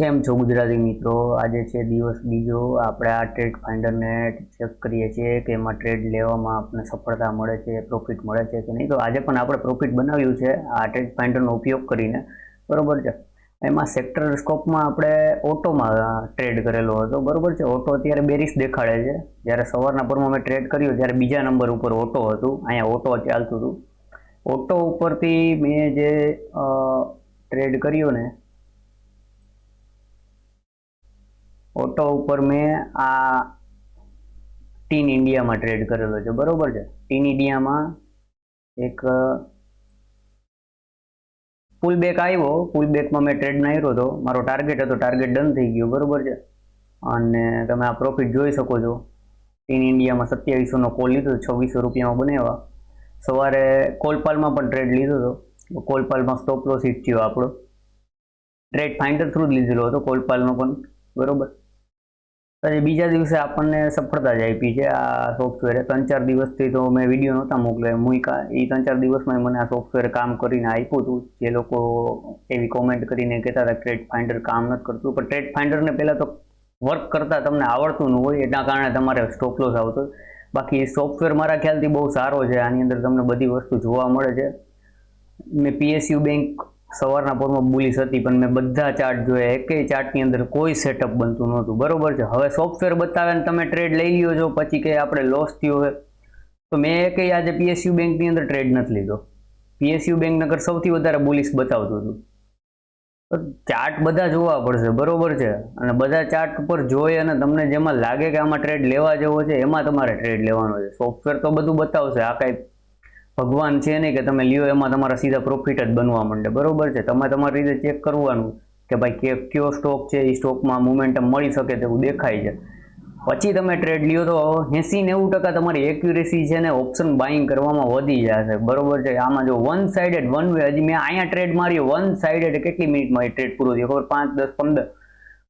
કેમ છો ગુજરાતી મિત્રો? આજે છે દિવસ બીજો. આપણે આ ટ્રેડ ફાઇન્ડરને ચેક કરીએ છીએ કે એમાં ટ્રેડ લેવામાં આપણને સફળતા મળે છે પ્રોફિટ મળે છે કે નહીં? તો આજે પણ આપણે પ્રોફિટ બનાવ્યું છે આ ટ્રેડ ફાઇન્ડરનો ઉપયોગ કરીને. બરાબર છે? એમાં સેક્ટર સ્કોપમાં આપણે ઓટોમાં ટ્રેડ કરેલો હતો. બરાબર છે? ઓટો અત્યારે બેરિસ દેખાડે છે. જ્યારે સવારના પરમાં મેં ટ્રેડ કર્યો, ત્યારે બીજા નંબર ઉપર ઓટો હતું. અહીંયા ઓટો ચાલતું હતું. ઓટો ઉપરથી મેં જે ટ્રેડ કર્યું ને ઓટો ઉપર મેં આ ટીન ઇન્ડિયામાં ટ્રેડ કરેલો છે. બરોબર છે? ટીન ઇન્ડિયામાં એક પુલ બેક આવ્યો. પુલ બેકમાં મેં ટ્રેડ નાખ્યો હતો. મારો ટાર્ગેટ હતો. ટાર્ગેટ ડન થઈ ગયો. બરોબર છે? અને તમે આ પ્રોફિટ જોઈ શકો છો. ટીન ઇન્ડિયામાં સત્યાવીસોનો કોલ લીધો છવ્વીસો રૂપિયામાં બનાવ્યા. સવારે કોલપાલમાં પણ ટ્રેડ લીધો હતો. કોલપાલમાં સ્ટોપ લોસ હિટ આપણો. ટ્રેડ ફાઇન્ડર થ્રુ જ લીધેલો હતો. કોલપાલનો પણ. બરોબર? પછી બીજા દિવસે આપણને સફળતા જ આપી છે આ સોફ્ટવેરે ત્રણ ચાર દિવસથી તો મેં વીડિયો નહોતા મોકલ્યા, મૂક્યા. એ ત્રણ ચાર દિવસમાં મને આ સોફ્ટવેર કામ કરીને આપ્યું હતું. જે લોકો એવી કોમેન્ટ કરીને કહેતા હતા ટ્રેડ ફાઇન્ડર કામ નથી કરતું. પણ ટ્રેડ ફાઇન્ડરને પહેલાં તો વર્ક કરતાં તમને આવડતું ન હોય, એના કારણે તમારે સ્ટોપ લોસ આવતો. બાકી સોફ્ટવેર મારા ખ્યાલથી બહુ સારો છે. આની અંદર તમને બધી વસ્તુ જોવા મળે છે. મેં પીએસયુ બેંક સવારના પોરમાં બુલીસ હતી, પણ મેં બધા ચાર્ટ જોયા, એકેય ચાર્ટની અંદર કોઈ સેટઅપ બનતું નહોતું. બરોબર છે? હવે સોફ્ટવેર બતાવે ને તમે ટ્રેડ લઈ લ્યો છો, પછી કે આપણે લોસ થયો હોય. તો મેં એકેય આજે પીએસયુ બેંકની અંદર ટ્રેડ નથી લીધો. પીએસયુ બેંક નગર સૌથી વધારે બુલીસ બતાવતું હતું. ચાર્ટ બધા જોવા પડશે, બરોબર છે? અને બધા ચાર્ટ ઉપર જોઈ અને તમને જેમાં લાગે કે આમાં ટ્રેડ લેવા જેવો છે, એમાં તમારે ટ્રેડ લેવાનો છે. સોફ્ટવેર તો બધું બતાવશે, આ કાંઈ ભગવાન છે નહીં કે તમે લ્યો, એમાં તમારા સીધા પ્રોફિટ જ બનવા માંડે. બરોબર છે? તમે તમારી રીતે ચેક કરવાનું કે ભાઈ કે, કયો સ્ટોક છે એ સ્ટોકમાં મુમેન્ટમ મળી શકે તેવું દેખાય છે. પછી તમે ટ્રેડ લ્યો તો એંસી નેવું ટકા તમારી એક્યુરેસી છે ને ઓપ્શન બાઇંગ કરવામાં વધી જશે બરોબર છે? આમાં જો વન સાઇડેડ વન વે હજી મેં અહીંયા ટ્રેડ માર્યો વન સાઇડેડ કેટલી મિનિટમાં એ ટ્રેડ પૂરો થયો ખબર? પાંચ, દસ, પંદર.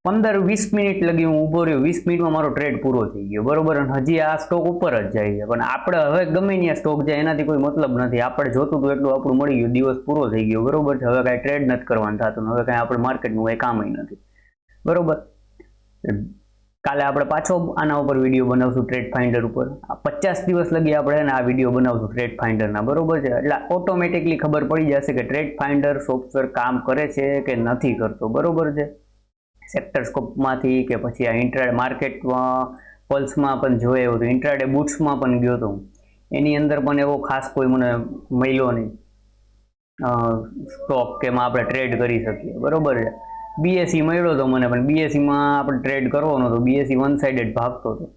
પંદર વીસ મિનિટ લગી હું ઊભો રહ્યો. વીસ મિનિટમાં મારો ટ્રેડ પૂરો થઈ ગયો. બરોબર? અને હજી આ સ્ટોક ઉપર જ જાય છે. પણ આપણે હવે ગમે ત્યાં સ્ટોક જાય, એનાથી કોઈ મતલબ નથી. આપણે જોતું હતું એટલું આપણું મળી ગયું. દિવસ પૂરો થઈ ગયો. બરોબર છે? હવે કાંઈ ટ્રેડ નથી કરવાનું થતું હવે કાંઈ આપણે માર્કેટનું કંઈ કામ નથી. બરોબર? કાલે આપણે પાછો આના ઉપર વીડિયો બનાવશું ટ્રેડ ફાઇન્ડર ઉપર. આ પચાસ દિવસ લગી આપણે આ વીડિયો બનાવશું ટ્રેડ ફાઇન્ડરના બરોબર છે? એટલે ઓટોમેટિકલી ખબર પડી જશે કે ટ્રેડ ફાઇન્ડર સોફ્ટવેર કામ કરે છે કે નથી કરતો. બરોબર છે? સેક્ટર સ્કોપમાંથી કે પછી આ ઇન્ટ્રાડે માર્કેટમાં, પલ્સમાં પણ જોયો હતો. ઇન્ટ્રાડે બુટ્સમાં પણ ગયો હતો. એની અંદર પણ એવો ખાસ કોઈ મને મળ્યો નહીં. સ્ટોક કે એમાં આપણે ટ્રેડ કરી શકીએ. બરોબર છે. બીએસસી મળ્યો હતો મને, પણ બીએસસીમાં આપણે ટ્રેડ કરવાનો હતો. બીએસસી વન સાઇડેડ ભાગતો હતો.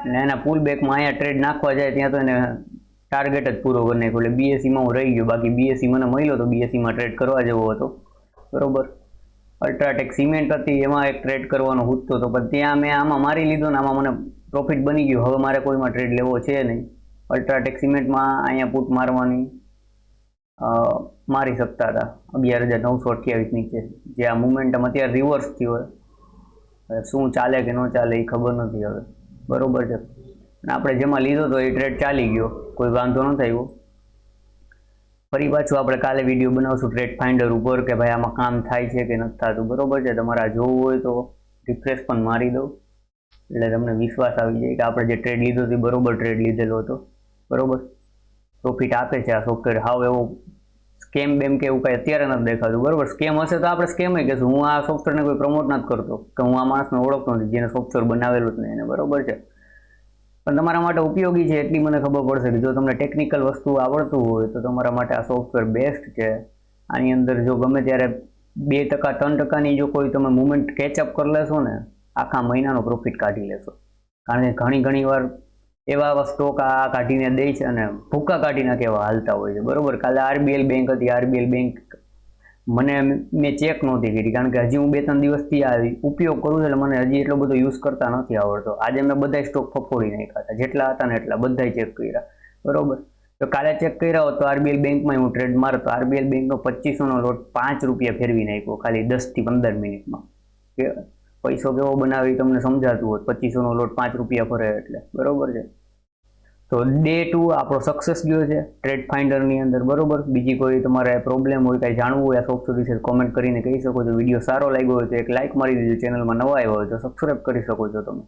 એટલે એના પુલ બેકમાં અહીંયા ટ્રેડ નાખવા જાય ત્યાં તો એને ટાર્ગેટ જ પૂરો કરી નાખ્યો. એટલે બીએસસીમાં હું રહી ગયો. બાકી બીએસસી મને મળ્યો હતો બીએસસીમાં ટ્રેડ કરવા જેવો હતો. બરોબર. અલ્ટ્રાટેક સિમેન્ટ હતી, એમાં એક ટ્રેડ કરવાનો હૂતો હતો. પણ ત્યાં મેં આમાં મારી લીધો ને આમાં મને પ્રોફિટ બની ગયું. હવે મારે કોઈમાં ટ્રેડ લેવો છે નહીં. અલ્ટ્રાટેક સિમેન્ટમાં અહીંયા પુટ મારવાની મારી શકતા હતા. અગિયાર હજાર નવસો અઠ્યાવીસ નીચે. જે આ મુમેન્ટમ અત્યારે રિવર્સ થયું હોય. શું ચાલે કે ન ચાલે એ ખબર નથી હવે. બરોબર છે. આપણે જેમાં લીધો તો એ ટ્રેડ ચાલી ગયો. કોઈ વાંધો ન થયો. ફરી પાછું આપણે કાલે વીડિયો બનાવશું ટ્રેડ ફાઇન્ડર ઉપર કે ભાઈ આમાં કામ થાય છે કે નથી થતું. બરોબર છે? તમારે જોવું હોય તો રિફ્રેશ પણ મારી દઉં. એટલે તમને વિશ્વાસ આવી જાય કે આપણે જે ટ્રેડ લીધો હતો બરોબર ટ્રેડ લીધેલો હતો. બરોબર? પ્રોફિટ આપે છે આ સોફ્ટવેર હાવ એવો સ્કેમ બેમ કે એવું કંઈ અત્યારે નથી દેખાતું. બરોબર? સ્કેમ હશે તો આપણે સ્કેમ કહેશું. હું આ સોફ્ટવેરને કોઈ પ્રમોટ નથી કરતો. કે હું આ માણસને ઓળખતો નથી જેને સોફ્ટવેર બનાવેલું જ નહીં એને. બરોબર છે? પણ તમારા માટે ઉપયોગી છે એટલી મને ખબર પડશે કે જો તમને ટેકનિકલ વસ્તુ આવડતું હોય તો તમારા માટે આ સોફ્ટવેર બેસ્ટ છે. આની અંદર જો ગમે ત્યારે બે ટકા, ત્રણ ટકાની જો કોઈ તમે મુમેન્ટ કેચઅપ કરી લેશો ને, આખા મહિનાનો પ્રોફિટ કાઢી લેશો. કારણ કે ઘણી ઘણી વાર એવા સ્ટોક આ કાઢીને દે છે અને ભૂકા કાઢી નાખે એવા હાલતા હોય છે. બરોબર? કાલે આરબીએલ બેંક હતી આરબીએલ બેંક મને મેં ચેક નહોતી કરી કારણ કે હજી હું બે ત્રણ દિવસથી આ ઉપયોગ કરું એટલે મને હજી એટલો બધો યુઝ કરતા નથી આવડતો. આજે મેં બધા સ્ટોક ફફોડી નાખ્યા હતા. જેટલા હતા ને એટલા બધા ચેક કર્યા. બરોબર? તો કાલે ચેક કર્યા હોત તો આરબીએલ બેંકમાં હું ટ્રેડ મારો તો આરબીએલ બેંકનો પચીસોનો લોટ પાંચ રૂપિયા ફેરવી નાખ્યો ખાલી દસથી પંદર મિનિટમાં. કે પૈસો કેવો બનાવી તમને સમજાતું હોત. પચીસોનો લોટ પાંચ રૂપિયા ફરે એટલે. બરોબર છે? તો ડે ટુ આપણો સક્સેસ ગયો છે. ટ્રેડ ફાઇન્ડરની અંદર બરોબર. બીજી કોઈ તમારે પ્રોબ્લેમ હોય, કાંઈ જાણવું હોય, આ સોફ્ટવેર વિશે કોમેન્ટ કરીને કહી શકો છો. વીડિયો સારો લાગ્યો હોય તો એક લાઇક મારી દેજો. ચેનલમાં નવા આવ્યા હોય તો સબસ્ક્રાઈબ કરી શકો છો તમે.